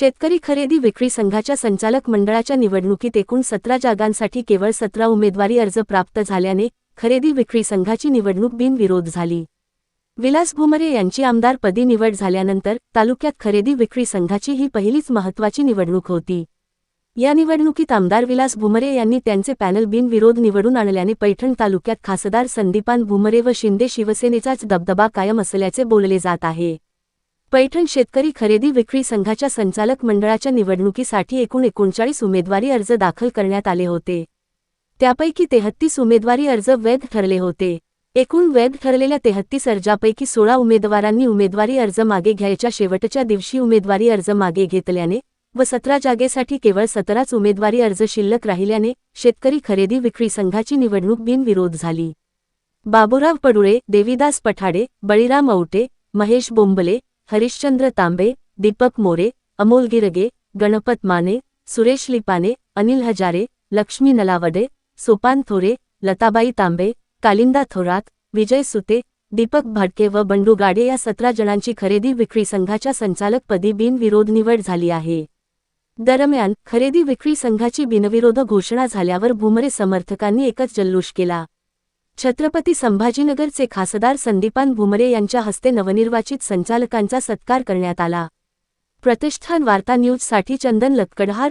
शेतकरी खरेदी विक्री संघाच्या संचालक मंडळाच्या निवडणुकीत एकूण सतरा जागांसाठी केवळ सतरा उमेदवारी अर्ज प्राप्त झाल्याने खरेदी विक्री संघाची निवडणूक बिनविरोध झाली. विलास भुमरे यांची आमदारपदी निवड झाल्यानंतर तालुक्यात खरेदी विक्री संघाची ही पहिलीच महत्त्वाची निवडणूक होती. या निवडणुकीत आमदार विलास भुमरे यांनी त्यांचे पॅनल बिनविरोध निवडून आणल्याने पैठण तालुक्यात खासदार संदीपान भुमरे व शिंदे शिवसेनेचाच दबदबा कायम असल्याचे बोलले जात आहे. पैठण शेतकरी खरेदी विक्री संघाच्या संचालक मंडळाच्या निवडणुकीसाठी एकूण एकोणचाळीस उमेदवारी अर्ज दाखल करण्यात आले होते. त्यापैकी तेहत्तीस उमेदवारी अर्ज वैध ठरले होते. एकूण वैध ठरलेल्या तेहत्तीस अर्जापैकी सोळा उमेदवारांनी उमेदवारी अर्ज मागे घ्यायच्या शेवटच्या दिवशी उमेदवारी अर्ज मागे घेतल्याने व सतरा जागेसाठी केवळ सतराच उमेदवारी अर्ज शिल्लक राहिल्याने शेतकरी खरेदी विक्री संघाची निवडणूक बिनविरोध झाली. बाबुराव पडुळे देविदास पठाडे बळीराम औटे महेश बोंबले हरिश्चंद्र तांबे दीपक मोरे अमोल गिरगे गणपत माने सुरेश लिपाने अनिल हजारे लक्ष्मी नलावडे सोपान थोरे लताबाई तांबे कालिंदा थोरात विजय सुते दीपक भाटके व बंडू गाडे या सतरा जणांची खरेदी विक्री संघाच्या संचालकपदी बिनविरोध निवड झाली आहे दरम्यान खरेदी विक्री संघाची बिनविरोध घोषणा झाल्यावर भुमरे समर्थकांनी एकच जल्लोष केला छत्रपती संभाजीनगरचे खासदार संदीपान भुमरे यांच्या हस्ते नवनिर्वाचित संचालकांचा सत्कार करण्यात आला. प्रतिष्ठान वार्ता न्यूजसाठी चंदन लक्कडहार